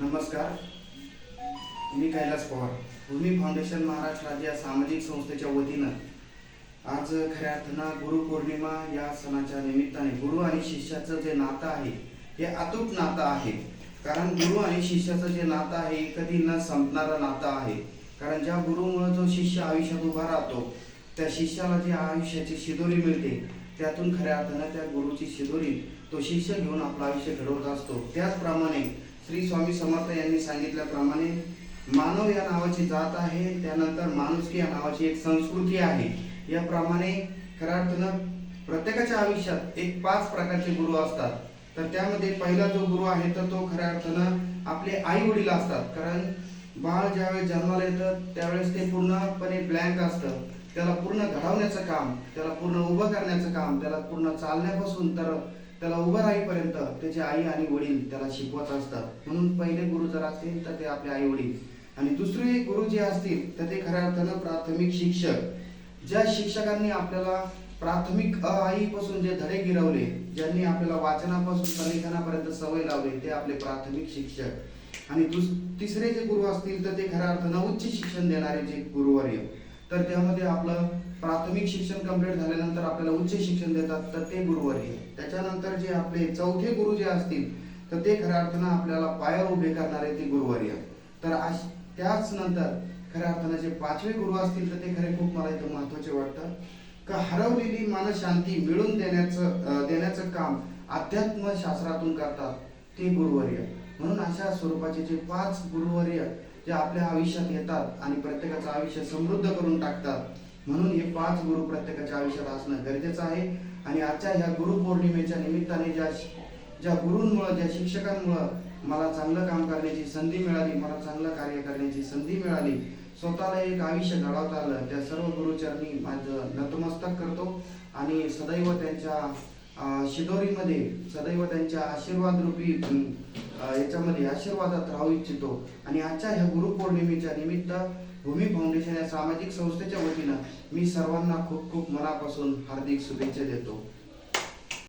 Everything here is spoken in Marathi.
नमस्कार. मी कैलास पवार. भूमी फाउंडेशन महाराष्ट्र राज्य या सामाजिक संस्थेच्या वतीनं आज खऱ्या अर्थानं गुरुपौर्णिमा या सणाच्या निमित्ताने गुरु आणि शिष्याचं जे नातं आहे हे अतूट नातं आहे. कारण गुरु आणि शिष्याचं जे नातं आहे हे कधी न संपणारं नातं आहे. कारण ज्या गुरुमुळे जो शिष्य आयुष्यात उभा राहतो त्या शिष्याला जी आयुष्याची शिदोरी मिळते त्यातून खऱ्या अर्थानं त्या गुरुची शिदोरी तो शिष्य घेऊन आपलं आयुष्य घडवत असतो. त्याचप्रमाणे श्री स्वामी समर्थ यांनी सांगितल्याप्रमाणे मानव या नावाची जात आहे त्यानंतर माणुसकी या नावाची एक संस्कृती आहे. याप्रमाणे खऱ्या अर्थानं प्रत्येकाच्या आयुष्यात एक पाच प्रकारचे गुरु असतात. तर त्यामध्ये पहिला जो गुरु आहे तर तो खऱ्या अर्थानं आपले आई वडील असतात. कारण बाळ ज्यावेळेस जन्माला येतं त्यावेळेस ते पूर्णपणे ब्लँक असतं. त्याला पूर्ण घडवण्याचं काम त्याला पूर्ण उभं करण्याचं काम त्याला पूर्ण चालण्यापासून तर त्याला उभं राहीपर्यंत त्याचे आई आणि वडील त्याला शिकवत असतात. म्हणून पहिले गुरु जर असतील तर ते आपले आई वडील. आणि दुसरे गुरु जे असतील तर ते खऱ्या अर्थानं प्राथमिक शिक्षक. ज्या शिक्षकांनी आपल्याला प्राथमिक अ आईपासून जे धडे गिरवले ज्यांनी आपल्याला वाचनापासून लेखनापर्यंत सवय लावली ते आपले प्राथमिक शिक्षक. आणि दुस तिसरे जे गुरु असतील तर ते खऱ्या अर्थानं उच्च शिक्षण देणारे जे गुरुवर्य. तर त्यामध्ये आपलं प्राथमिक शिक्षण कंप्लीट झाल्यानंतर आपल्याला उच्च शिक्षण देतात तर ते गुरुवर्य. त्याच्यानंतर जे आपले चौथे गुरु जे असतील तर ते खऱ्या अर्थानं आपल्याला पायावर उभे करणारे ते गुरुवर्य. तर अश त्याच नंतर खऱ्या अर्थानं जे पाचवे गुरु असतील तर ते खरे खूप मला इथं महत्त्वाचे वाटतं. का हरवलेली मानशांती मिळवून देण्याचं देण्याचं काम अध्यात्म शास्त्रातून करतात ते गुरुवर्य. म्हणून अशा स्वरूपाचे जे पाच गुरुवर्य जे आपल्या आयुष्यात येतात आणि प्रत्येकाचं आयुष्य समृद्ध करून टाकतात. म्हणून हे पाच गुरु प्रत्येकाच्या आयुष्यात असणं गरजेचं आहे. आणि आजच्या ह्या गुरुपौर्णिमेच्या निमित्ताने ज्या ज्या गुरूंमुळं ज्या शिक्षकांमुळं मला चांगलं काम करण्याची संधी मिळाली मला चांगलं कार्य करण्याची संधी मिळाली स्वतःला एक आयुष्य घडवता आलं त्या सर्व गुरुचरणी माझं नतमस्तक करतो. आणि सदैव त्यांच्या शिदोरीमध्ये सदैव त्यांच्या आशीर्वाद रूपी याच्यामध्ये आशीर्वादात राहू इच्छितो. आणि आजच्या ह्या गुरुपौर्णिमेच्या निमित्त भूमी फाउंडेशन या सामाजिक संस्थेच्या वतीनं मी सर्वांना खूप खूप मनापासून हार्दिक शुभेच्छा देतो.